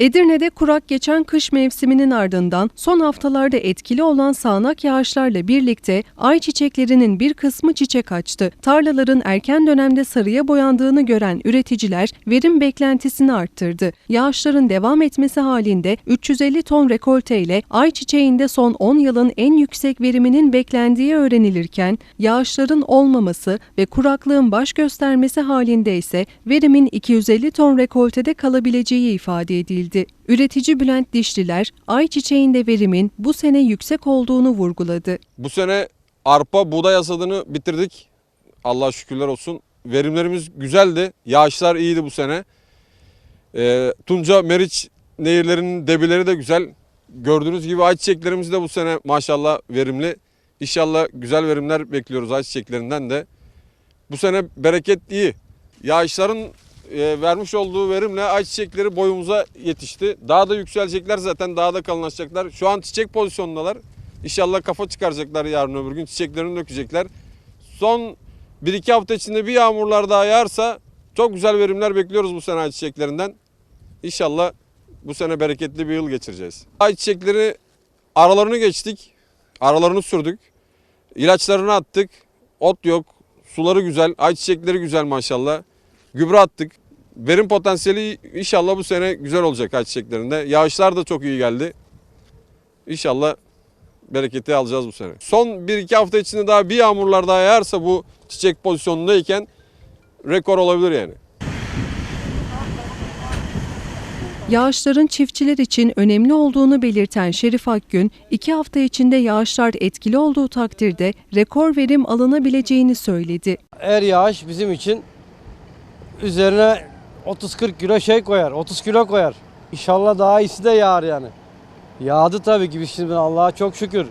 Edirne'de kurak geçen kış mevsiminin ardından son haftalarda etkili olan sağanak yağışlarla birlikte ayçiçeklerinin bir kısmı çiçek açtı. Tarlaların erken dönemde sarıya boyandığını gören üreticiler verim beklentisini arttırdı. Yağışların devam etmesi halinde 350 ton rekolte ile ayçiçeğinde son 10 yılın en yüksek veriminin beklendiği öğrenilirken yağışların olmaması ve kuraklığın baş göstermesi halinde ise verimin 250 ton rekoltede kalabileceği ifade edildi. Üretici Bülent Dişliler, ayçiçeğinde verimin bu sene yüksek olduğunu vurguladı. Bu sene arpa buğday hasadını bitirdik. Allah şükürler olsun. Verimlerimiz güzeldi. Yağışlar iyiydi bu sene. Ee, Tunca Meriç nehirlerinin debileri de güzel. Gördüğünüz gibi ayçiçeklerimiz de bu sene maşallah verimli. İnşallah güzel verimler bekliyoruz ayçiçeklerinden de. Bu sene bereket iyi. Yağışların e, vermiş olduğu verimle ayçiçekleri boyumuza yetişti. Daha da yükselecekler zaten daha da kalınlaşacaklar. Şu an çiçek pozisyondalar. İnşallah kafa çıkaracaklar yarın öbür gün. Çiçeklerini dökecekler. Son 1-2 hafta içinde bir yağmurlar daha yağarsa çok güzel verimler bekliyoruz bu sene ayçiçeklerinden. İnşallah bu sene bereketli bir yıl geçireceğiz. Ayçiçekleri aralarını geçtik. Aralarını sürdük. İlaçlarını attık. Ot yok. Suları güzel. Ayçiçekleri güzel maşallah. Gübre attık. Verim potansiyeli inşallah bu sene güzel olacak ayçiçeklerinde. Yağışlar da çok iyi geldi. İnşallah bereketi alacağız bu sene. Son 1-2 hafta içinde daha bir yağmurlar daha yağarsa bu çiçek pozisyonundayken rekor olabilir yani. Yağışların çiftçiler için önemli olduğunu belirten Şerif Akgün, iki hafta içinde yağışlar etkili olduğu takdirde rekor verim alınabileceğini söyledi. Her yağış bizim için üzerine 30-40 kilo şey koyar, 30 kilo koyar. İnşallah daha iyisi de yağar yani. Yağdı tabii ki biz şimdi Allah'a çok şükür.